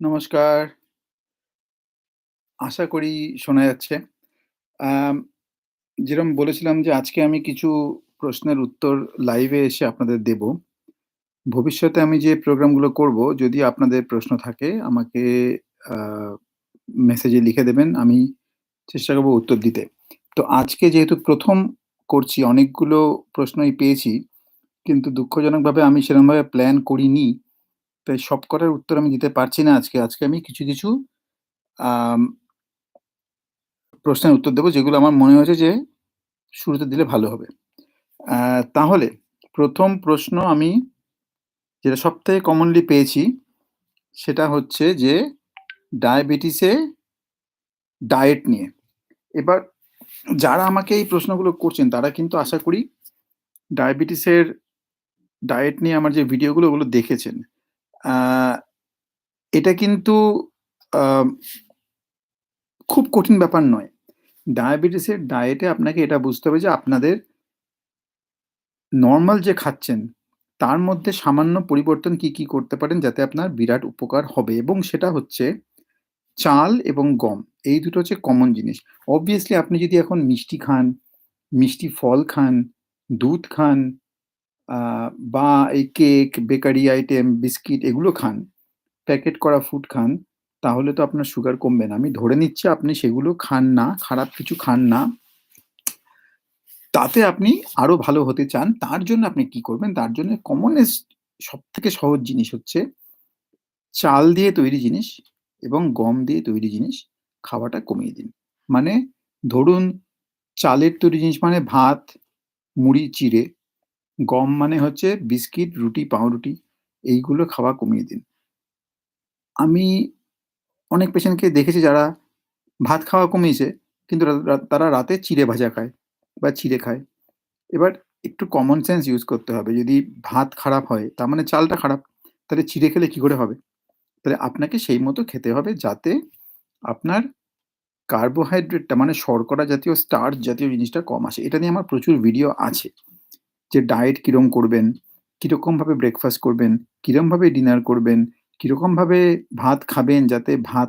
নমস্কার। আশা করি শোনা যাচ্ছে। যেরকম বলেছিলাম যে, আজকে আমি কিছু প্রশ্নের উত্তর লাইভে এসে আপনাদের দেব। ভবিষ্যতে আমি যে প্রোগ্রামগুলো করব, যদি আপনাদের প্রশ্ন থাকে, আমাকে মেসেজে লিখে দেবেন। আমি চেষ্টা করব উত্তর দিতে। তো আজকে যেহেতু প্রথম করছি, অনেকগুলো প্রশ্নই পেয়েছি। কিন্তু দুঃখজনকভাবে আমি সেরকমভাবে প্ল্যান করিনি। তাই সবকটার উত্তর আমি দিতে পারছি না আজকে। আজকে আমি কিছু, কিছু প্রশ্নের উত্তর দেব যেগুলো আমার মনে হয়েছে যে শুরুতে দিলে ভালো হবে। তাহলে প্রথম প্রশ্ন আমি যেটা সবথেকে কমনলি পেয়েছি সেটা হচ্ছে যে ডায়াবেটিসে ডায়েট নিয়ে। এবার যারা আমাকে এই প্রশ্নগুলো করছেন তারা কিন্তু আশা করি ডায়াবেটিসের ডায়েট নিয়ে আমার যে ভিডিওগুলো ওগুলো দেখেছেন। এটা কিন্তু খুব কঠিন ব্যাপার নয়। ডায়াবেটিসের ডায়েটে আপনাকে এটা বুঝতে হবে যে আপনাদের নর্মাল যে খাচ্ছেন, তার মধ্যে সামান্য পরিবর্তন কি, কি করতে পারেন যাতে আপনার বিরাট উপকার হবে এবং সেটা হচ্ছে চাল এবং গম। এই দুটো হচ্ছে কমন জিনিস। অবভিয়াসলি আপনি যদি এখন মিষ্টি খান, মিষ্টি ফল খান, দুধ খান বা এই কেক, বেকারি আইটেম, বিস্কিট এগুলো খান, প্যাকেট করা ফুড খান, তাহলে তো আপনার সুগার কমবে না। আমি ধরে নিচ্ছি আপনি সেগুলো খান না, খারাপ কিছু খান না। তাতে আপনি আরও ভালো হতে চান। তার জন্য আপনি কি করবেন? তার জন্য কমনেস্ট সব থেকে সহজ জিনিস হচ্ছে চাল দিয়ে তৈরি জিনিস এবং গম দিয়ে তৈরি জিনিস খাওয়াটা কমিয়ে দিন। মানে ধরুন চালের তৈরি জিনিস মানে ভাত, মুড়ি, চিড়ে। গম মানে হচ্ছে বিস্কিট, রুটি, পাউরুটি এইগুলো খাওয়া কমিয়ে দিন। আমি অনেক পেশেন্টকে দেখেছি যারা ভাত খাওয়া কমিয়েছে কিন্তু তারা রাতে চিড়ে ভাজা খায় বা চিড়ে খায়। এবার একটু কমন সেন্স ইউজ করতে হবে। যদি ভাত খারাপ হয় তার মানে চালটা খারাপ। তাহলে চিড়ে খেলে কি করে হবে? তাহলে আপনাকে সেই মতো খেতে হবে যাতে আপনার কার্বোহাইড্রেটটা মানে শর্করা জাতীয় স্টার্চ জাতীয় জিনিসটা কম আসে। এটা নিয়ে আমার প্রচুর ভিডিও আছে। যে ডায়েট কিরম করবেন, কীরকমভাবে ব্রেকফাস্ট করবেন, কিরমভাবে ডিনার করবেন, কীরকমভাবে ভাত খাবেন যাতে ভাত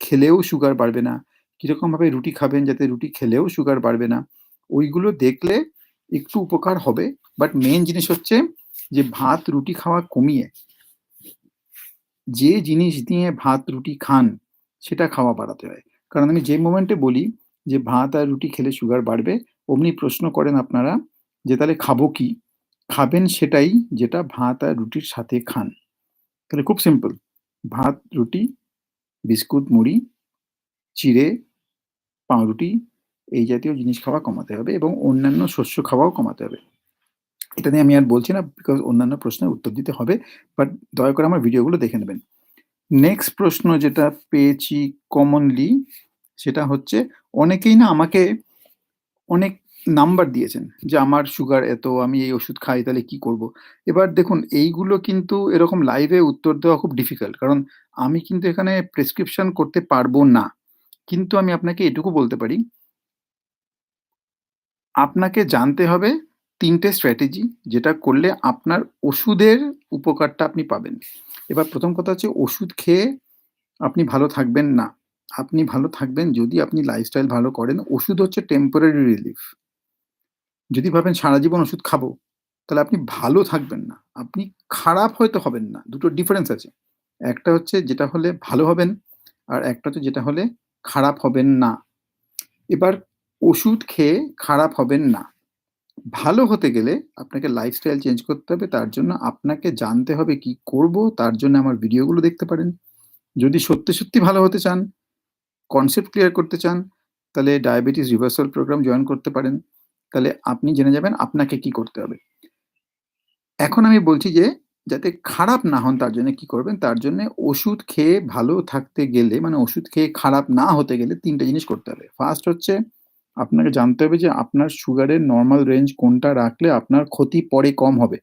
খেলেও সুগার বাড়বে না, কীরকমভাবে রুটি খাবেন যাতে রুটি খেলেও সুগার বাড়বে না। ওইগুলো দেখলে একটু উপকার হবে। বাট মেন জিনিস হচ্ছে যে ভাত, রুটি খাওয়া কমিয়ে যে জিনিস দিয়ে ভাত, রুটি খান সেটা খাওয়া বাড়াতে হয়। কারণ আমি যে মোমেন্টে বলি যে ভাত আর রুটি খেলে সুগার বাড়বে, অমনি প্রশ্ন করেন আপনারা যে তাহলে খাব কি? খাবেন সেটাই যেটা ভাত আর রুটির সাথে খান। তাহলে খুব সিম্পল। ভাত, রুটি, বিস্কুট, মুড়ি, চিড়ে, পাউরুটি এই জাতীয় জিনিস খাওয়া কমাতে হবে এবং অন্যান্য শস্য খাওয়াও কমাতে হবে। এটা নিয়ে আমি আর বলছি না বিকজ অন্যান্য প্রশ্নের উত্তর দিতে হবে। বাট দয়া করে আমার ভিডিওগুলো দেখে নেবেন। নেক্সট প্রশ্ন যেটা পেয়েছি কমনলি সেটা হচ্ছে অনেকেই না আমাকে অনেক নাম্বার দিয়েছেন যে আমার সুগার এত, আমি এই ওষুধ খাই তাহলে কি করব? এবার দেখুন এইগুলো কিন্তু এরকম লাইভে উত্তর দেওয়া খুব ডিফিকাল্ট। কারণ আমি কিন্তু এখানে প্রেসক্রিপশন করতে পারব না। কিন্তু আমি আপনাকে এটুকু বলতে পারি আপনাকে জানতে হবে তিনটে স্ট্র্যাটেজি যেটা করলে আপনার ওষুধের উপকারটা আপনি পাবেন। এবার প্রথম কথা হচ্ছে ওষুধ খেয়ে আপনি ভালো থাকবেন না। আপনি ভালো থাকবেন যদি আপনি লাইফস্টাইল ভালো করেন। ওষুধ হচ্ছে টেম্পোরারি রিলিফ। যদি ভাবেন সারা জীবন ওষুধ খাব, তাহলে আপনি ভালো থাকবেন না। আপনি খারাপ হয়তো হবেন না। দুটো ডিফারেন্স আছে। একটা হচ্ছে যেটা হলে ভালো হবেন, আর একটা হচ্ছে যেটা হলে খারাপ হবেন না। এবার ওষুধ খেয়ে খারাপ হবেন না। ভালো হতে গেলে আপনাকে লাইফস্টাইল চেঞ্জ করতে হবে। তার জন্য আপনাকে জানতে হবে কি করব? তার জন্য আমার ভিডিওগুলো দেখতে পারেন। যদি সত্যি, সত্যি ভালো হতে চান, কনসেপ্ট ক্লিয়ার করতে চান, তাহলে ডায়াবেটিস রিভার্সাল প্রোগ্রাম জয়েন করতে পারেন। তাহলে আপনি জেনে যাবেন আপনাকে কি করতে হবে। এখন আমি বলছি যে, যাতে খারাপ না হন তার জন্য কি করবেন? তার জন্যে ওষুধ খেয়ে ভালো থাকতে গেলে মানে ওষুধ খেয়ে খারাপ না হতে গেলে ৩ টে জিনিস করতে হবে। ফার্স্ট হচ্ছে, আপনাকে জানতে হবে যে আপনার সুগারের নর্মাল রেঞ্জ কোনটা রাখলে আপনার ক্ষতি পরে কম হবে।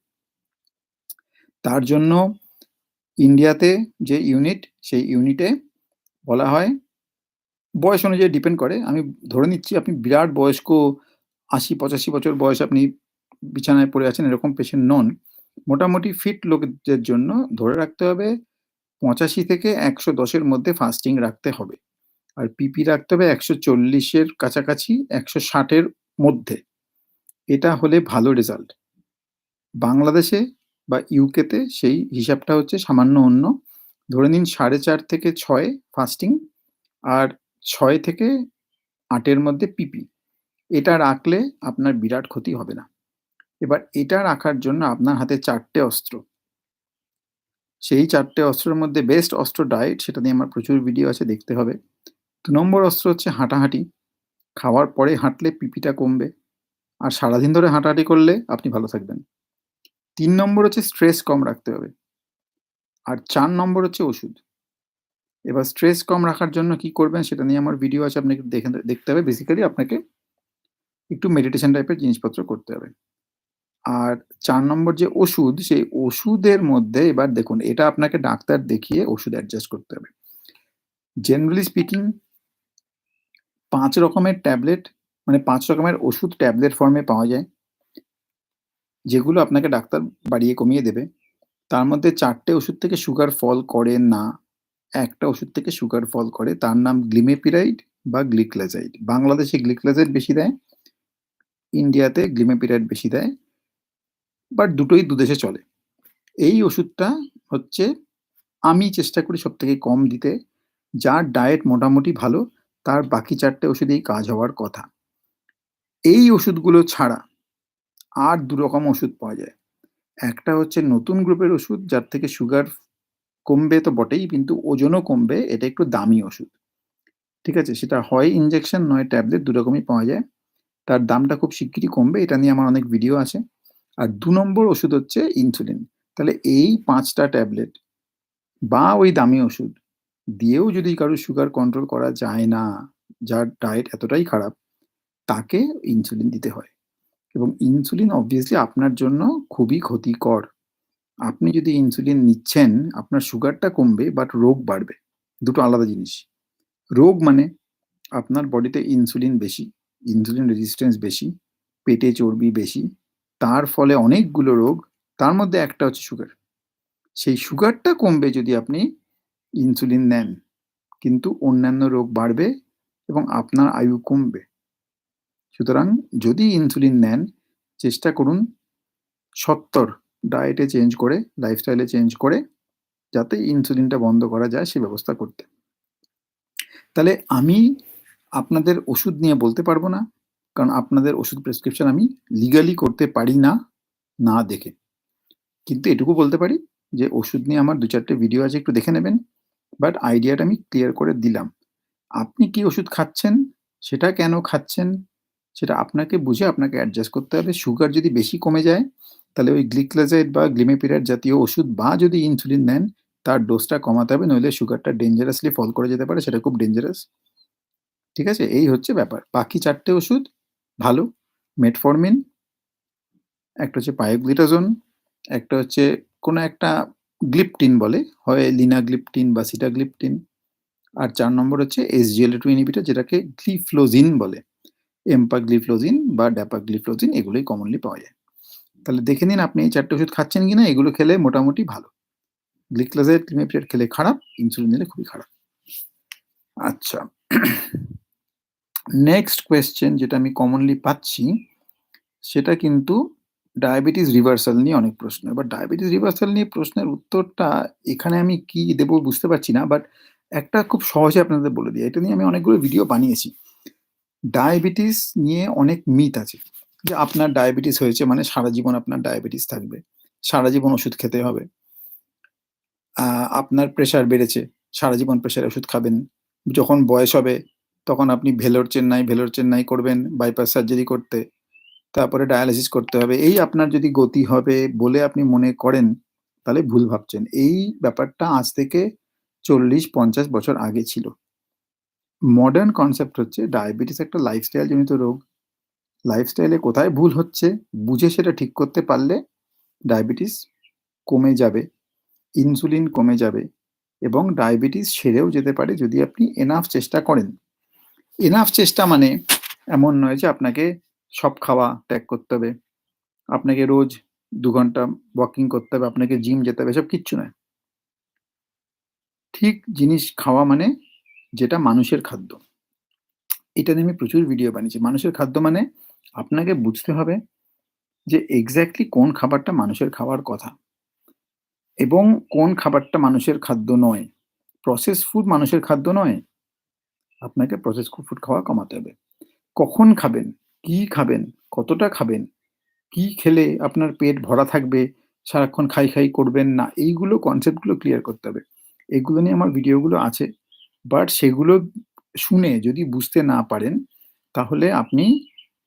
তার জন্য ইন্ডিয়াতে যে ইউনিট সেই ইউনিটে বলা হয়, বয়স অনুযায়ী ডিপেন্ড করে। আমি ধরে নিচ্ছি আপনি বিরাট বয়স্ক ৮০-৮৫ বছর বয়স আপনি বিছানায় পড়ে আছেন, এরকম পেশেন্ট নন। মোটামুটি ফিট লোকদের জন্য ধরে রাখতে হবে, পঁচাশি থেকে একশো দশের মধ্যে ফাস্টিং রাখতে হবে। আর পিপি রাখতে হবে একশো চল্লিশের কাছাকাছি, একশো ষাটের মধ্যে। এটা হলে ভালো রেজাল্ট বাংলাদেশে বা ইউকেতে সেই হিসাবটা হচ্ছে সামান্য অন্য। ধরে নিন সাড়ে চার থেকে ছয় ফাস্টিং আর ছয় থেকে আটের মধ্যে পিপি এটা রাখলে আপনার বিরাট ক্ষতি হবে না। এবার এটা রাখার জন্য আপনার হাতে চারটে অস্ত্র। সেই চারটে অস্ত্রের মধ্যে বেস্ট অস্ত্র ডায়েট সেটা নিয়ে আমার প্রচুর ভিডিও আছে, দেখতে হবে। দু নম্বর অস্ত্র হচ্ছে হাঁটাহাঁটি। খাওয়ার পরে হাঁটলে পিপিটা কমবে। আর সারাদিন ধরে হাঁটাহাঁটি করলে আপনি ভালো থাকবেন। তিন নম্বর হচ্ছে স্ট্রেস কম রাখতে হবে। আর চার নম্বর হচ্ছে ওষুধ। এবার স্ট্রেস কম রাখার জন্য কি করবেন সেটা নিয়ে আমার ভিডিও আছে আপনাকে দেখে, দেখতে হবে। বেসিক্যালি আপনাকে একটু মেডিটেশন টাইপের জিনিসপত্র করতে হবে। আর চার নম্বর যে ওষুধ, সেই ওষুধের মধ্যে এবার দেখুন, এটা আপনাকে ডাক্তার দেখিয়ে ওষুধ অ্যাডজাস্ট করতে হবে। জেনারেলি স্পিকিং পাঁচ রকমের ট্যাবলেট মানে পাঁচ রকমের ওষুধ ট্যাবলেট ফর্মে পাওয়া যায়, যেগুলো আপনাকে ডাক্তার বাড়িয়ে কমিয়ে দেবে। তার মধ্যে চারটে ওষুধ থেকে সুগার ফল করে না, একটা ওষুধ থেকে সুগার ফল করে। তার নাম গ্লিমেপিরাইড বা গ্লিক্লাজাইড বাংলাদেশে গ্লিক্লাজাইড বেশি দেয়। ইন্ডিয়াতে গ্লিমেপিরাইড বেশি দেয় বাট দুটোই দুদেশে চলে। এই ওষুধটা হচ্ছে, আমি চেষ্টা করি সব থেকে কম দিতে, যার ডায়েট মোটামুটি ভালো, তার বাকি চারটে ওষুধেই কাজ হওয়ার কথা। এই ওষুধগুলো ছাড়া আর দু রকম ওষুধ পাওয়া যায়। একটা হচ্ছে নতুন গ্রুপের ওষুধ, যার থেকে সুগার কমবে তো বটেই, কিন্তু ওজনও কমবে, এটা একটু দামি ওষুধ। ঠিক আছে, সেটা হয় ইনজেকশন নয় ট্যাবলেট দু রকমই পাওয়া যায়। তার দামটা খুব শিগগিরই কমবে, এটা নিয়ে আমার অনেক ভিডিও আছে। আর দু নম্বর ওষুধ হচ্ছে ইনসুলিন তাহলে এই পাঁচটা ট্যাবলেট বা ওই দামি ওষুধ দিয়েও যদি কারও সুগার কন্ট্রোল করা যায় না, যার ডায়েট এতটাই খারাপ, তাকে ইনসুলিন দিতে হয়। এবং ইনসুলিন অবভিয়াসলি আপনার জন্য খুবই ক্ষতিকর। আপনি যদি ইনসুলিন নিচ্ছেন, আপনার সুগারটা কমবে বাট রোগ বাড়বে। দুটো আলাদা জিনিস। রোগ মানে আপনার বডিতে ইনসুলিন বেশি। ইনসুলিন রেজিস্ট্যান্স বেশি, পেটে চর্বি বেশি, তার ফলে অনেকগুলো রোগ, তার মধ্যে একটা হচ্ছে সুগার সেই সুগারটা কমবে যদি আপনি ইনসুলিন নেন, কিন্তু অন্যান্য রোগ বাড়বে এবং আপনার আয়ু কমবে। সুতরাং যদি ইনসুলিন নেন, চেষ্টা করুন সত্তর ডায়েটে চেঞ্জ করে লাইফস্টাইলে চেঞ্জ করে, যাতে ইনসুলিনটা বন্ধ করা যায় সে ব্যবস্থা করতে। তাহলে আমি আপনাদের ওষুধ নিয়ে বলতে পারব না, কারণ আপনাদের ওষুধ প্রেসক্রিপশন আমি লিগালি করতে পারি না না দেখে। কিন্তু এটুকু বলতে পারি যে ওষুধ নিয়ে আমার দু চারটে ভিডিও আছে, একটু দেখে নেবেন। বাট আইডিয়াটা আমি ক্লিয়ার করে দিলাম। আপনি কি ওষুধ খাচ্ছেন, সেটা কেন খাচ্ছেন, সেটা আপনাকে বুঝে আপনাকে অ্যাডজাস্ট করতে হবে। সুগার যদি বেশি কমে যায়, তাহলে ওই গ্লিক্লাজাইড বা গ্লিমেপিরাইড জাতীয় ওষুধ বা যদি ইনসুলিন নেন, তার ডোজটা কমাতে হবে, নইলে সুগারটা ডেঞ্জারাসলি ফল করে যেতে পারে, সেটা খুব ডেঞ্জারাস ঠিক আছে? এই হচ্ছে ব্যাপার। বাকি চারটে ওষুধ ভালো। মেটফরমিন একটা হচ্ছে পায়োগ্লিটাজোন, একটা হচ্ছে কোনো একটা গ্লিপটিন বলে, হয় লিনাগ্লিপটিন বা সিটাগ্লিপটিন। আর চার নম্বর হচ্ছে এসজিএল টু ইনহিবিটার যেটাকে গ্লিফ্লোজিন বলে। এম্পাগ্লিফ্লোজিন বা ড্যাপাগ্লিফ্লোজিন এগুলোই কমনলি পাওয়া যায়। তাহলে দেখে নিন আপনি এই চারটে ওষুধ খাচ্ছেন কিনা, এগুলো খেলে মোটামুটি ভালো। গ্লিক্লাজাইড ক্লিমেপিরিয়ড খেলে খারাপ ইনসুলিন নিলে খুবই খারাপ। আচ্ছা। নেক্সট কোয়েশ্চেন যেটা আমি কমনলি পাচ্ছি, সেটা কিন্তু ডায়াবেটিস রিভার্সাল নিয়ে অনেক প্রশ্ন। এবার ডায়াবেটিস রিভার্সাল নিয়ে প্রশ্নের উত্তরটা এখানে আমি কি দেব বুঝতে পারছি না বাট একটা খুব সহজে আপনাদের বলে দিই। এটা নিয়ে আমি অনেকগুলো ভিডিও বানিয়েছি। ডায়াবেটিস নিয়ে অনেক মিথ আছে। যে আপনার ডায়াবেটিস হয়েছে মানে সারা জীবন আপনার ডায়াবেটিস থাকবে। সারা জীবন ওষুধ খেতে হবে। আপনার প্রেশার বেড়েছে। সারা জীবন প্রেশার ওষুধ খাবেন। যখন বয়স হবে তখন আপনি ভেলোর চেন্নাই ভেলোর চেন্নাই করবেন বাইপাস সার্জারি করতে। তারপরে ডায়ালিসিস করতে হবে। এই আপনার যদি গতি হবে বলে আপনি মনে করেন, তাহলে ভুল ভাবছেন। এই ব্যাপারটা আজ থেকে চল্লিশ, পঞ্চাশ বছর আগে ছিল। মডার্ন কনসেপ্ট হচ্ছে ডায়াবেটিস একটা লাইফস্টাইল জনিত রোগ। লাইফস্টাইলে কোথায় ভুল হচ্ছে বুঝে সেটা ঠিক করতে পারলে ডায়াবেটিস কমে যাবে ইনসুলিন কমে যাবে এবং ডায়াবেটিস সেরেও যেতে পারে যদি আপনি এনাফ চেষ্টা করেন। এনাফ চেষ্টা মানে এমন নয় যে আপনাকে সব খাওয়া ত্যাগ করতে হবে আপনাকে রোজ দু ঘণ্টা ওয়াকিং করতে হবে, আপনাকে জিম যেতে হবে সব কিচ্ছু নয় ঠিক জিনিস খাওয়া মানে যেটা মানুষের খাদ্য। এটা নিয়ে আমি প্রচুর ভিডিও বানিয়েছি। মানুষের খাদ্য মানে আপনাকে বুঝতে হবে যে এক্স্যাক্টলি কোন খাবারটা মানুষের খাওয়ার কথা। এবং কোন খাবারটা মানুষের খাদ্য নয়। প্রসেস ফুড মানুষের খাদ্য নয়। আপনাকে প্রসেস ফুড খাওয়া কমাতে হবে। কখন খাবেন? কি খাবেন? কতটা খাবেন? কি খেলে আপনার পেট ভরা থাকবে? সারাক্ষণ খাই, খাই করবেন না। এইগুলো কনসেপ্টগুলো ক্লিয়ার করতে হবে। এগুলো নিয়ে আমার ভিডিওগুলো আছে। বাট সেগুলো শুনে যদি বুঝতে না পারেন, তাহলে আপনি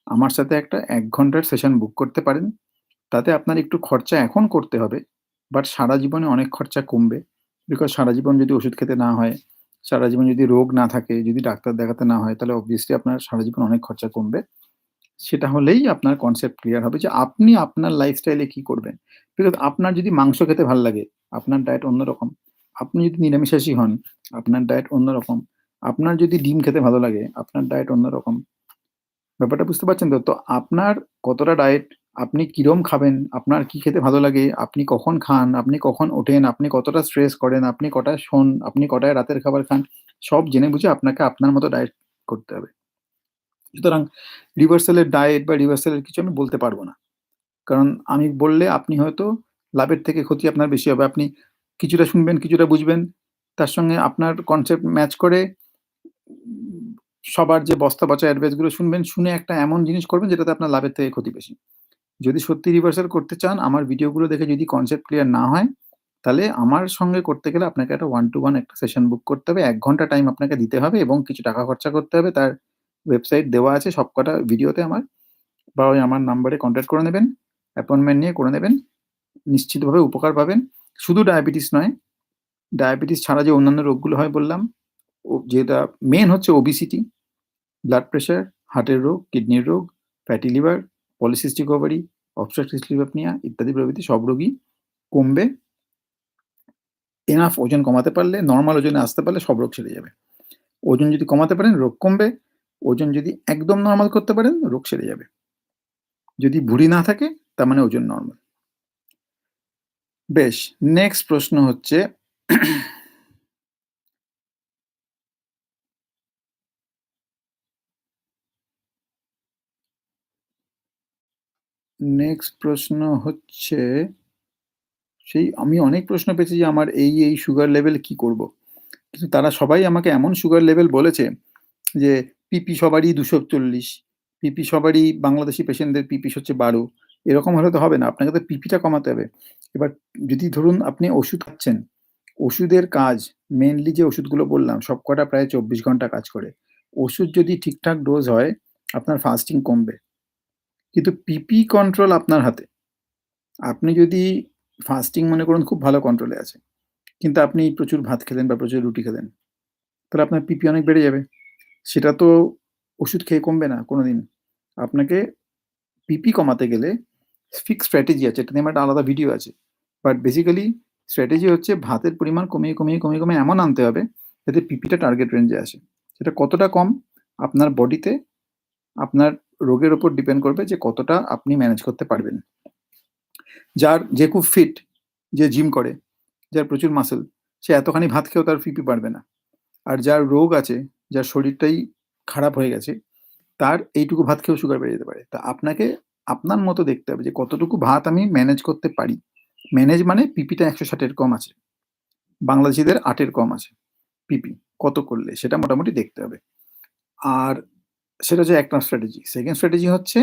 আমার সাথে একটা এক ঘণ্টার সেশন বুক করতে পারেন। তাতে আপনার একটু খরচা এখন করতে হবে। বাট সারা জীবনে অনেক খরচা কমবে। বিকজ সারা জীবন যদি ওষুধ খেতে না হয়, সারা জীবন যদি রোগ না থাকে, যদি ডাক্তার দেখাতে না হয়, তাহলে অবভিয়াসলি আপনার সারা জীবন অনেক খরচা কমবে। সেটা হলেই আপনার কনসেপ্ট ক্লিয়ার হবে যে আপনি আপনার লাইফস্টাইল কি করবেন। বিকজ আপনার যদি মাংস খেতে ভালো লাগে, আপনার ডায়েট অন্যরকম। আপনি যদি নিরামিষাশী হন, আপনার ডায়েট অন্যরকম। আপনার যদি ডিম খেতে ভালো লাগে, আপনার ডায়েট অন্যরকম। ব্যাপারটা বুঝতে পারছেন তো? তো আপনার কতটা ডায়েট, আপনি কিরম খাবেন, আপনার কি খেতে ভালো লাগে, আপনি কখন খান, আপনি কখন ওঠেন, আপনি কতটা স্ট্রেস করেন, আপনি কটায় শোন, আপনি কটায় রাতের খাবার খান, সব জেনে বুঝে আপনাকে আপনার মতো ডায়েট করতে হবে। সুতরাং রিভার্সাল এর ডায়েট বা রিভার্সাল এর কিছু আমি বলতে পারব না। কারণ আমি বললে আপনি হয়তো লাভের থেকে ক্ষতি আপনার বেশি হবে। আপনি কিছুটা শুনবেন, কিছুটা বুঝবেন। তার সঙ্গে আপনার কনসেপ্ট ম্যাচ করে সবার যে বস্তা পচা অ্যাডভাইসগুলো শুনবেন, শুনে একটা এমন জিনিস করবেন যেটাতে আপনার লাভের থেকে ক্ষতি বেশি। যদি সত্যি রিভার্সাল করতে চান, আমার ভিডিওগুলো দেখে যদি কনসেপ্ট ক্লিয়ার না হয়, তাহলে আমার সঙ্গে করতে গেলে আপনাকে একটা ওয়ান টু ওয়ান একটা সেশন বুক করতে হবে। এক ঘণ্টা টাইম আপনাকে দিতে হবে এবং কিছু টাকা খরচা করতে হবে। তার ওয়েবসাইট দেওয়া আছে সবকটা ভিডিওতে আমার। বা ওই আমার নাম্বারে কনট্যাক্ট করে নেবেন। অ্যাপয়েন্টমেন্ট নিয়ে করে নেবেন। নিশ্চিতভাবে উপকার পাবেন। শুধু ডায়াবেটিস নয়, ডায়াবেটিস ছাড়া যে অন্যান্য রোগগুলো হয় বললাম, যেটা মেন হচ্ছে ওবিসিটি ব্লাড প্রেশার, হার্টের রোগ, কিডনির রোগ, fatty liver, polycystic ovary, obstructive sleep apnoea ইত্যাদি প্রভৃতি সব রোগই কমবে। এনাফ ওজন কমাতে পারলে, নর্মাল ওজনে আসতে পারলে সব রোগ সেরে যাবে। ওজন যদি কমাতে পারেন রোগ কমবে। ওজন যদি একদম নরমাল করতে পারেন রোগ সেরে যাবে। যদি ভুঁড়ি না থাকে তার মানে ওজন নর্মাল বেশ, নেক্সট প্রশ্ন হচ্ছে নেক্সট প্রশ্ন হচ্ছে সেই আমি অনেক প্রশ্ন পেয়েছি যে আমার এই, এই সুগার লেভেল কি করব? কিন্তু তারা সবাই আমাকে এমন সুগার লেভেল বলেছে যে পিপি সবারই ২৪০, পিপি সবারই বাংলাদেশি পেশেন্টদের পিপি হচ্ছে ১২ এরকম হলে তো হবে না। আপনাকে তো পিপিটা কমাতে হবে। এবার যদি ধরুন আপনি ওষুধ খাচ্ছেন, ওষুধের কাজ মেনলি যে ওষুধগুলো বললাম সবকটা প্রায় ২৪ ঘণ্টা কাজ করে। ওষুধ যদি ঠিকঠাক ডোজ হয়, আপনার ফাস্টিং কমবে। কিন্তু পিপি কন্ট্রোল আপনার হাতে। আপনি যদি ফাস্টিং মনে করুন খুব ভালো কন্ট্রোলে আছে। কিন্তু আপনি প্রচুর ভাত খেলেন বা প্রচুর রুটি খেলেন। তাহলে আপনার পিপি অনেক বেড়ে যাবে। সেটা তো ওষুধ খেয়ে কমবে না কোনো দিন আপনাকে পিপি কমাতে গেলে ফিক্স স্ট্র্যাটেজি আছে। এটা নিয়ে আমার একটা আলাদা ভিডিও আছে। বাট বেসিক্যালি স্ট্র্যাটেজি হচ্ছে ভাতের পরিমাণ কমিয়ে, কমিয়ে, কমিয়ে, কমিয়ে এমন আনতে হবে যাতে পিপিটা টার্গেট রেঞ্জে আসে। সেটা কতটা কম আপনার বডিতে আপনার রোগের উপর ডিপেন্ড করবে যে কতটা আপনি ম্যানেজ করতে পারবেন। যার যে খুব ফিট, যে জিম করে, যার প্রচুর মাসেল সে এতখানি ভাত খেয়েও তার পিপি পারবে না। আর যার রোগ আছে, যার শরীরটাই খারাপ হয়ে গেছে, তার এইটুকু ভাত খেয়েও সুগার বেড়ে যেতে পারে। তা আপনাকে আপনার মতো দেখতে হবে যে কতটুকু ভাত আমি ম্যানেজ করতে পারি। ম্যানেজ মানে পিপিটা একশো ষাটের কম আছে। বাংলাদেশীদের ৮ এর কম আছে। পিপি কত করলে সেটা মোটামুটি দেখতে হবে। আর সেটা হচ্ছে একটা স্ট্র্যাটেজি। সেকেন্ড স্ট্র্যাটেজি হচ্ছে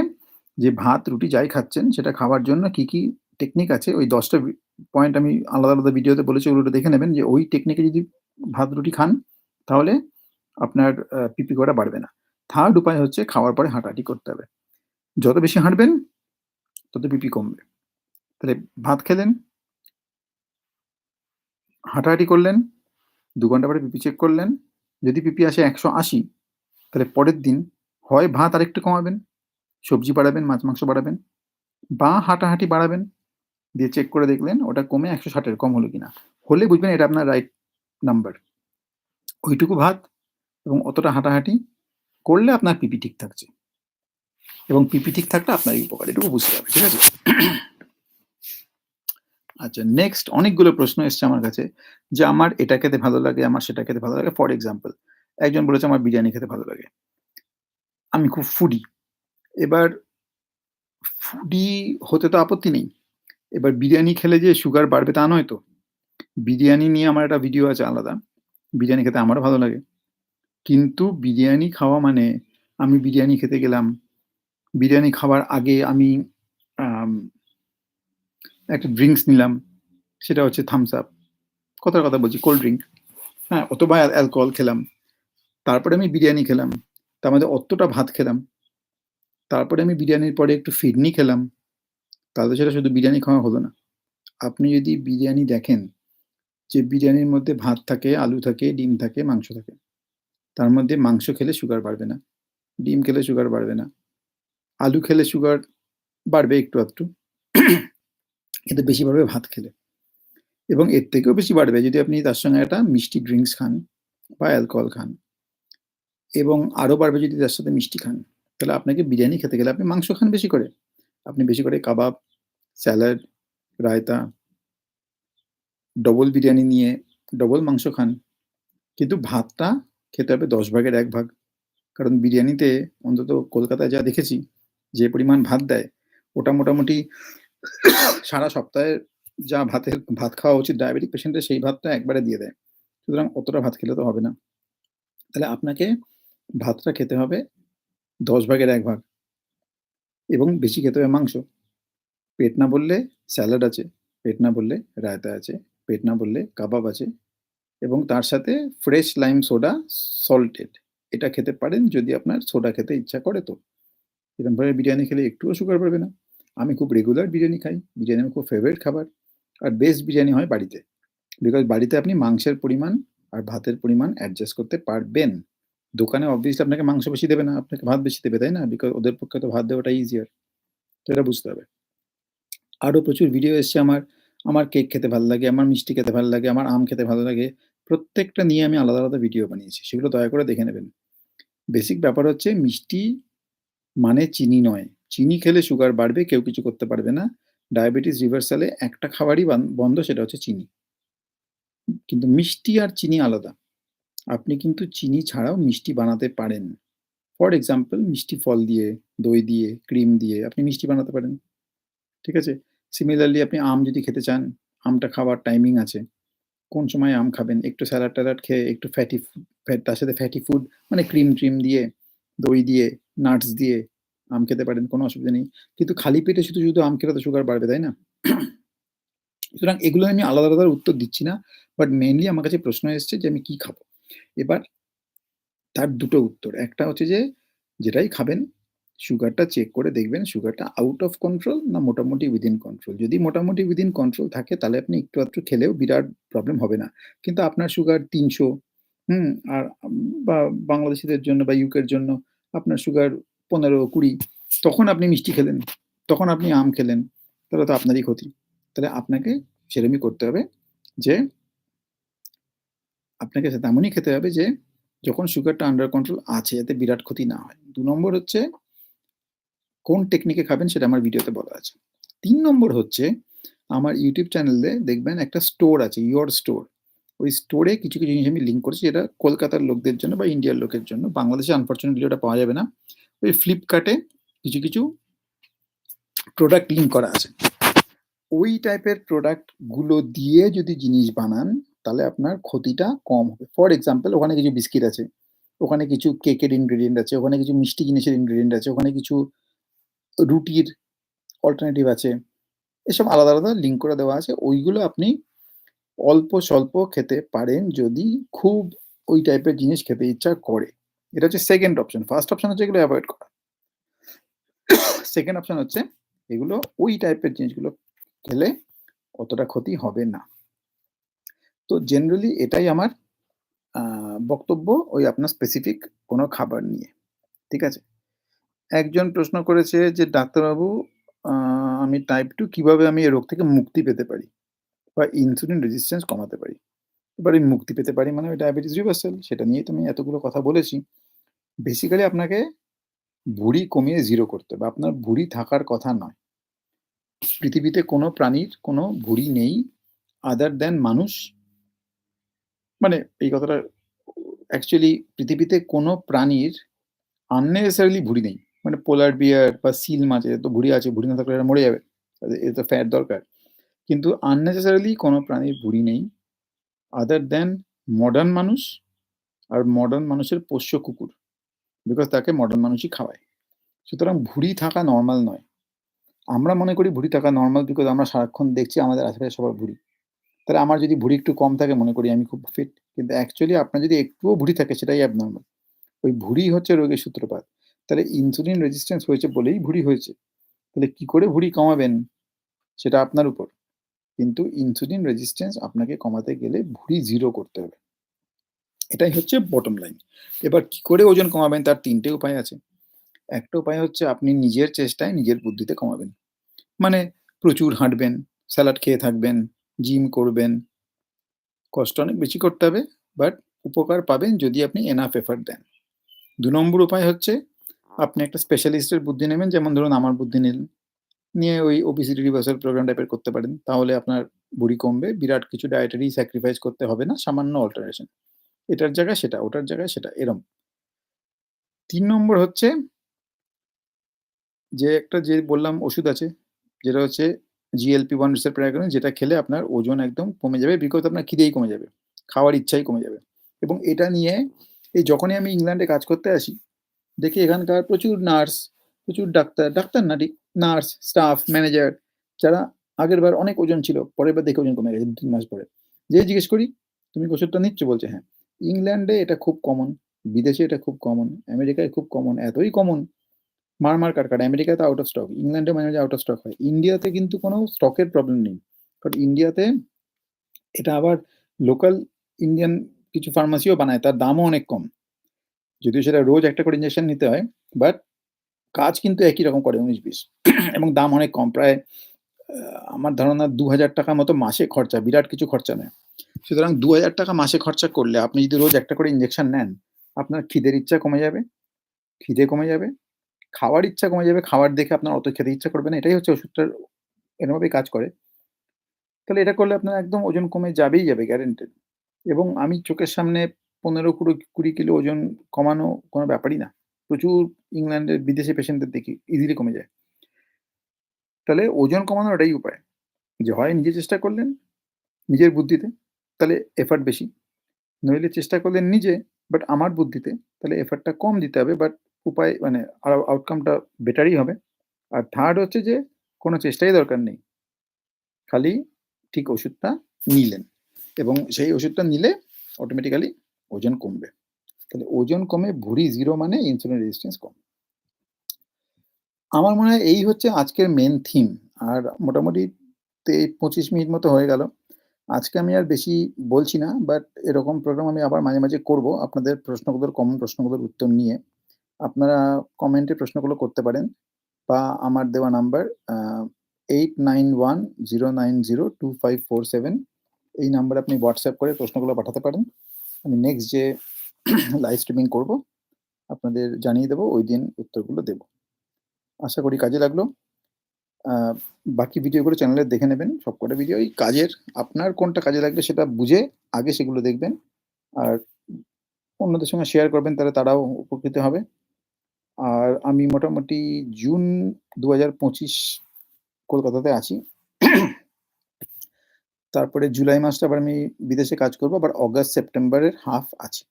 যে ভাত, রুটি যাই খাচ্ছেন সেটা খাওয়ার জন্য কি, কি টেকনিক আছে ওই দশটা পয়েন্ট আমি আলাদা, আলাদা ভিডিওতে বলেছি ওগুলো দেখে নেবেন যে ওই টেকনিকে যদি ভাত, রুটি খান তাহলে আপনার পিপি করা বাড়বে না। থার্ড উপায় হচ্ছে খাওয়ার পরে হাঁটাহাঁটি করতে হবে। যত বেশি হাঁটবেন তত পিপি কমবে। তাহলে ভাত খেলেন হাঁটাহাঁটি করলেন, দু ঘণ্টা পরে পিপি চেক করলেন। যদি পিপি আসে ১৮০ তাহলে পরের দিন হয় ভাত আরেকটু কমাবেন, সবজি বাড়াবেন, মাছ, মাংস বাড়াবেন বা হাঁটাহাঁটি বাড়াবেন। দিয়ে চেক করে দেখলেন ওটা কমে একশো ষাটের কম হলো কিনা। হলে বুঝবেন এটা আপনার রাইট নাম্বার। ওইটুকু ভাত এবং অতটা হাঁটাহাঁটি করলে আপনার পিপি ঠিক থাকছে। এবং পিপি ঠিক থাকলে আপনারই উপকার। এটুকু বুঝতে হবে। ঠিক আছে? আচ্ছা নেক্সট অনেকগুলো প্রশ্ন এসছে আমার কাছে যে আমার এটা খেতে ভালো লাগে, আমার সেটা খেতে ভালো লাগে। ফর এক্সাম্পল একজন বলেছে আমার বিরিয়ানি খেতে ভালো লাগে। আমি খুব ফুডি। এবার ফুডি হতে তো আপত্তি নেই। এবার বিরিয়ানি খেলে যে সুগার বাড়বে তা নয় তো। বিরিয়ানি নিয়ে আমার একটা ভিডিও আছে আলাদা। বিরিয়ানি খেতে আমারও ভালো লাগে। কিন্তু বিরিয়ানি খাওয়া মানে আমি বিরিয়ানি খেতে গেলাম। বিরিয়ানি খাওয়ার আগে আমি একটা ড্রিঙ্কস নিলাম। সেটা হচ্ছে থামস আপ। কথার কথা বলছি কোল্ড ড্রিঙ্ক হ্যাঁ, অথবা অ্যাল অ্যালকোহল খেলাম। তারপরে আমি বিরিয়ানি খেলাম। তার মধ্যে অতটা ভাত খেলাম। তারপরে আমি বিরিয়ানির পরে একটু ফিরনি খেলাম। তাহলে সেটা শুধু বিরিয়ানি খাওয়া হলো না। আপনি যদি বিরিয়ানি দেখেন যে বিরিয়ানির মধ্যে ভাত থাকে, আলু থাকে, ডিম থাকে, মাংস থাকে। তার মধ্যে মাংস খেলে সুগার বাড়বে না। ডিম খেলে সুগার বাড়বে না। আলু খেলে সুগার বাড়বে একটু আধটু। কিন্তু বেশি বাড়বে ভাত খেলে। এবং এর থেকেও বেশি বাড়বে যদি আপনি তার সঙ্গে একটা মিষ্টি ড্রিঙ্কস খান বা অ্যালকোহল খান। এবং আরও বাড়বে যদি তার সাথে মিষ্টি খান। তাহলে আপনাকে বিরিয়ানি খেতে গেলে আপনি মাংস খান বেশি করে। আপনি বেশি করে kebab, salad, raita double biryani নিয়ে ডবল মাংস খান। কিন্তু ভাতটা খেতে হবে ১০ ভাগের এক ভাগ। কারণ বিরিয়ানিতে অন্তত কলকাতায় যা দেখেছি যে পরিমাণ ভাত দেয়, ওটা মোটামুটি সারা সপ্তাহে যা ভাতের ভাত খাওয়া উচিত ডায়াবেটিক পেশেন্টের সেই ভাতটা একবারে দিয়ে দেয়। সুতরাং অতটা ভাত খেলে তো হবে না। তাহলে আপনাকে ভাতটা খেতে হবে ১০ ভাগের এক ভাগ। এবং বেশি খেতে হবে মাংস। পেট না বললে স্যালাড আছে, পেট না বললে রায়তা আছে, পেট না বললে কাবাব আছে এবং তার সাথে ফ্রেশ লাইম সোডা সল্টেড এটা খেতে পারেন যদি আপনার সোডা খেতে ইচ্ছা করে তো। এরকমভাবে বিরিয়ানি খেলে একটুও সুগার বাড়বে না। আমি খুব রেগুলার বিরিয়ানি খাই। বিরিয়ানি আমার খুব ফেভারিট খাবার। আর বেস্ট বিরিয়ানি হয় বাড়িতে। বিকজ বাড়িতে আপনি মাংসের পরিমাণ আর ভাতের পরিমাণ অ্যাডজাস্ট করতে পারবেন। দোকানে অবভিয়াসলি আপনাকে মাংস বেশি দেবে না, আপনাকে ভাত বেশি দেবে, তাই না? বিকজ ওদের পক্ষে তো ভাত দেওয়াটা ইজিয়ার। তো এটা বুঝতে হবে। আরও প্রচুর ভিডিও এসছে আমার। আমার কেক খেতে ভালো লাগে, আমার মিষ্টি খেতে ভালো লাগে, আমার আম খেতে ভালো লাগে। প্রত্যেকটা নিয়ে আমি আলাদা, আলাদা ভিডিও বানিয়েছি। সেগুলো দয়া করে দেখে নেবেন। বেসিক ব্যাপার হচ্ছে মিষ্টি মানে চিনি নয়। চিনি খেলে সুগার বাড়বে, কেউ কিছু করতে পারবে না। ডায়াবেটিস রিভার্সালে একটা খাবারই বন্ধ সেটা হচ্ছে চিনি। কিন্তু মিষ্টি আর চিনি আলাদা। আপনি কিন্তু চিনি ছাড়াও মিষ্টি বানাতে পারেন। ফর এক্সাম্পল মিষ্টি ফল দিয়ে, দই দিয়ে, ক্রিম দিয়ে আপনি মিষ্টি বানাতে পারেন। ঠিক আছে? সিমিলারলি আপনি আম যদি খেতে চান, আমটা খাওয়ার টাইমিং আছে। কোন সময় আম খাবেন? একটু স্যালাড-ট্যালাড খেয়ে একটু ফ্যাটি তার সাথে ফ্যাটি ফুড মানে ক্রিম-ট্রিম দিয়ে, দই দিয়ে, নাটস দিয়ে আম খেতে পারেন, কোনো অসুবিধা নেই। কিন্তু খালি পেটে শুধু, শুধু আম খেলে তো সুগার বাড়বে, তাই না? সুতরাং এগুলো আমি আলাদা, আলাদা উত্তর দিচ্ছি না। বাট মেইনলি আমার কাছে প্রশ্ন এসছে যে আমি কি খাব? এবার তার দুটো উত্তর। একটা হচ্ছে যে যেটাই খাবেন সুগারটা চেক করে দেখবেন সুগারটা আউট অফ কন্ট্রোল না মোটামুটি উইদিন কন্ট্রোল। যদি মোটামুটি উইদিন কন্ট্রোল থাকে তাহলে আপনি একটু আধটু খেলেও বিরাট প্রবলেম হবে না। কিন্তু আপনার সুগার ৩০০ হুম? আর বা বাংলাদেশিদের জন্য বা ইউকের জন্য আপনার সুগার ১৫-২০ তখন আপনি মিষ্টি খেলেন, তখন আপনি আম খেলেন। তাহলে তো আপনারই ক্ষতি। তাহলে আপনাকে সেরমই করতে হবে যে আপনাকে তেমনই খেতে হবে যে যখন সুগারটা আন্ডার কন্ট্রোল আছে যাতে বিরাট ক্ষতি না হয়। দু নম্বর হচ্ছে কোন টেকনিকে খাবেন সেটা আমার ভিডিওতে বলা আছে। তিন নম্বর হচ্ছে আমার ইউটিউব চ্যানেলে দেখবেন একটা স্টোর আছে, ইওর স্টোর। ওই স্টোরে কিছু, কিছু জিনিস আমি লিঙ্ক করেছি যেটা কলকাতার লোকদের জন্য বা ইন্ডিয়ার লোকের জন্য। বাংলাদেশে আনফরচুনেটলি ওটা পাওয়া যাবে না। ওই ফ্লিপকার্টে কিছু, কিছু প্রোডাক্ট লিঙ্ক করা আছে। ওই টাইপের প্রোডাক্টগুলো দিয়ে যদি জিনিস বানান তাহলে আপনার ক্ষতিটা কম হবে। ফর এক্সাম্পল ওখানে কিছু বিস্কিট আছে, ওখানে কিছু কেকের ইনগ্রিডিয়েন্ট আছে, ওখানে কিছু মিষ্টি জিনিসের ইনগ্রিডিয়েন্ট আছে, ওখানে কিছু রুটির অল্টারনেটিভ আছে। এসব আলাদা, আলাদা লিঙ্ক করে দেওয়া আছে। ওইগুলো আপনি অল্প-স্বল্প খেতে পারেন যদি খুব ওই টাইপের জিনিস খেতে ইচ্ছা করে। এটা হচ্ছে সেকেন্ড অপশন। ফার্স্ট অপশন হচ্ছে এগুলো অ্যাভয়েড করা। সেকেন্ড অপশন হচ্ছে এগুলো ওই টাইপের জিনিসগুলো খেলে অতটা ক্ষতি হবে না। তো জেনারেলি এটাই আমার বক্তব্য ওই আপনার স্পেসিফিক কোনো খাবার নিয়ে। ঠিক আছে? একজন প্রশ্ন করেছে যে, "ডাক্তারবাবু আমি টাইপ টু কীভাবে আমি এই রোগ থেকে মুক্তি পেতে পারি? বা ইনসুলিন রেজিস্ট্যান্স কমাতে পারি?" এবার এই মুক্তি পেতে পারি মানে ডায়াবেটিস রিভার্সাল সেটা নিয়ে তো আমি এতগুলো কথা বলেছি। বেসিক্যালি আপনাকে ভুঁড়ি কমিয়ে জিরো করতে হবে। আপনার ভুঁড়ি থাকার কথা নয়। পৃথিবীতে কোনো প্রাণীর কোনো ভুঁড়ি নেই আদার দেন মানুষ মানে এই কথাটা অ্যাকচুয়ালি পৃথিবীতে কোনো প্রাণীর unnecessarily ভুঁড়ি নেই। মানে পোলার বিয়ার বা সিল মাছের তো ভুঁড়ি আছে, ভুঁড়ি না থাকলে এরা মরে যাবে। তাদের তো ফ্যাট দরকার। কিন্তু unnecessarily কোনো প্রাণীর ভুঁড়ি নেই আদার দেন মডার্ন মানুষ আর মডার্ন মানুষের পোষ্য কুকুর। বিকজ তাকে মডার্ন মানুষই খাওয়ায়। সুতরাং ভুঁড়ি থাকা নরমাল নয়। আমরা মনে করি ভুঁড়ি থাকা নর্মাল বিকজ আমরা সারাক্ষণ দেখছি আমাদের আশেপাশে সবার ভুঁড়ি। তাহলে আমার যদি ভুঁড়ি একটু কম থাকে মনে করি আমি খুব ফিট। কিন্তু অ্যাকচুয়ালি আপনার যদি একটুও ভুঁড়ি থাকে সেটাই অ্যাবনরমাল। ওই ভুঁড়ি হচ্ছে রোগের সূত্রপাত। তাহলে ইনসুলিন রেজিস্ট্যান্স হয়েছে বলেই ভুঁড়ি হয়েছে। তাহলে কি করে ভুঁড়ি কমাবেন? সেটা আপনার উপর। কিন্তু ইনসুলিন রেজিস্ট্যান্স আপনাকে কমাতে গেলে ভুঁড়ি জিরো করতে হবে। এটাই হচ্ছে বটম লাইন। এবার কি করে ওজন কমাবেন তার তিনটে উপায় আছে। একটা উপায় হচ্ছে আপনি নিজের চেষ্টায় নিজের বুদ্ধিতে কমাবেন। মানে প্রচুর হাঁটবেন, স্যালাড খেয়ে থাকবেন, জিম করবেন। কষ্ট অনেক বেশি করতে হবে বাট উপকার পাবেন যদি আপনি এনাফ এফর্ট দেন। ২ নম্বর উপায় হচ্ছে আপনি একটা স্পেশালিস্টের বুদ্ধি নেবেন যেমন ধরুন আমার বুদ্ধি নিলেন। নিয়ে ওই ওবেসিটি রিভার্সাল প্রোগ্রাম টাইপের করতে পারেন। তাহলে আপনার ভুঁড়ি কমবে। বিরাট কিছু ডায়েটারি স্যাক্রিফাইস করতে হবে না। সামান্য অল্টারেশন। এটার জায়গায় সেটা, ওটার জায়গায় সেটা এরম। ৩ নম্বর হচ্ছে যে একটা যে বললাম ওষুধ আছে যেটা হচ্ছে GLP-1 রিসেপ্টর অ্যাগনিস্ট যেটা খেলে আপনার ওজন একদম কমে যাবে বিকজ আপনার খিদেই কমে যাবে। খাওয়ার ইচ্ছাই কমে যাবে। এবং এটা নিয়ে এই যখনই আমি ইংল্যান্ডে কাজ করতে আসি, দেখি এখানকার প্রচুর নার্স, প্রচুর ডাক্তার, ডাক্তার না ঠিক নার্স, স্টাফ, ম্যানেজার যারা আগেরবার অনেক ওজন ছিল, পরের বার দেখে ওজন কমে গেছে ২-৩ মাস পরে। যেই জিজ্ঞেস করি, "তুমি ওষুধটা নিচ্ছ?" বলছে, "হ্যাঁ।" ইংল্যান্ডে এটা খুব কমন, বিদেশে এটা খুব কমন, আমেরিকায় খুব কমন, এতই কমন মার, মার কাট, কাট। আমেরিকায় তো আউট অফ স্টক। ইংল্যান্ডে মাঝে, মাঝে আউট অফ স্টক হয়। ইন্ডিয়াতে কিন্তু কোনো স্টকের প্রবলেম নেই। কারণ ইন্ডিয়াতে এটা আবার লোকাল ইন্ডিয়ান কিছু ফার্মাসিও বানায়। তার দামও অনেক কম। যদিও সেটা রোজ একটা করে ইঞ্জেকশন নিতে হয়। বাট কাজ কিন্তু একই রকম করে উনিশ বিশ এবং দাম অনেক কম। প্রায় আমার ধারণা ৳২,০০০ মতো মাসে খরচা। বিরাট কিছু খরচা নয়। সুতরাং ৳২,০০০ মাসে খরচা করলে আপনি যদি রোজ একটা করে ইঞ্জেকশন নেন, আপনার খিদের ইচ্ছা কমে যাবে। খিদে কমে যাবে। খাওয়ার ইচ্ছা কমে যাবে। খাবার দেখে আপনার অত খেতে ইচ্ছা করবে না। এটাই হচ্ছে ওষুধটার এরমভাবেই কাজ করে। তাহলে এটা করলে আপনার একদম ওজন কমে যাবেই যাবে গ্যারান্টেড। এবং আমি চোখের সামনে ১৫ কুড়ো ২০ কিলো ওজন কমানো কোনো ব্যাপারই না। প্রচুর ইংল্যান্ডের বিদেশি পেশেন্টদের দেখি ইজিলি কমে যায়। তাহলে ওজন কমানোর এটাই উপায়। যে হয় নিজে চেষ্টা করলেন, নিজের বুদ্ধিতে, তাহলে এফার্ট বেশি। নইলে চেষ্টা করলেন নিজে বাট আমার বুদ্ধিতে, তাহলে এফার্টটা কম দিতে হবে বাট উপায় মানে আউটকামটা বেটারই হবে। আর থার্ড হচ্ছে যে কোনো চেষ্টাই দরকার নেই। খালি ঠিক ওষুধটা নিলেন এবং সেই ওষুধটা নিলে অটোমেটিক্যালি ওজন কমবে। তাহলে ওজন কমে ভুঁড়ি জিরো মানে ইনসুলিন রেজিস্ট্যান্স কম। আমার মনে হয় এই হচ্ছে আজকের মেন থিম। আর মোটামুটি তে ২৫ মিনিট মতো হয়ে গেল। আজকে আমি আর বেশি বলছি না বাট এরকম প্রোগ্রাম আমি আবার মাঝে, মাঝে করব আপনাদের প্রশ্নগুলোর কমন প্রশ্নগুলোর উত্তর নিয়ে। আপনারা কমেন্টে প্রশ্নগুলো করতে পারেন বা আমার দেওয়া নাম্বার আ 8910902547 এই নাম্বারে আপনি হোয়াটসঅ্যাপ করে প্রশ্নগুলো পাঠাতে পারেন। আমি নেক্সট যে লাইভ স্ট্রিমিং করব, আপনাদের জানিয়ে দেব ওইদিন উত্তরগুলো দেব। আশা করি কাজে লাগল। বাকি ভিডিওগুলো চ্যানেলে দেখে নেবেন। সবকটা ভিডিওই কাজের। আপনার কোনটা কাজে লাগবে সেটা বুঝে আগে সেগুলো দেখবেন। আর অন্যদের সঙ্গে শেয়ার করবেন তাহলে তারাও উপকৃত হবে। আর আমি মোটামুটি জুন ২০২৫ কলকাতাতে আছি। তারপরে জুলাই মাসটা আবার আমি বিদেশে কাজ করব আবার অগাস্ট, সেপ্টেম্বরের হাফ আছে।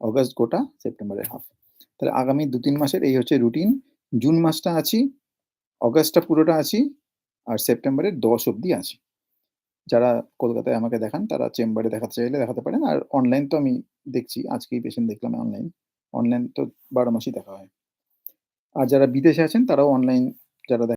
অগাস্ট গোটা, সেপ্টেম্বরের হাফ। তাহলে আগামী ২-৩ মাসের এই হচ্ছে রুটিন। জুন মাসটা আছি, অগাস্টটা পুরোটা আছি আর সেপ্টেম্বরের ১০ অবধি আছি। যারা কলকাতায় আমাকে দেখান তারা চেম্বারে দেখাতে চাইলে দেখাতে পারেন। আর অনলাইন তো আমি দেখছি। আজকেই পেশেন্ট দেখলাম অনলাইন। অনলাইন তো ১২ মাসই দেখা হয়। আর যারা বিদেশে আছেন তারাও অনলাইন যারা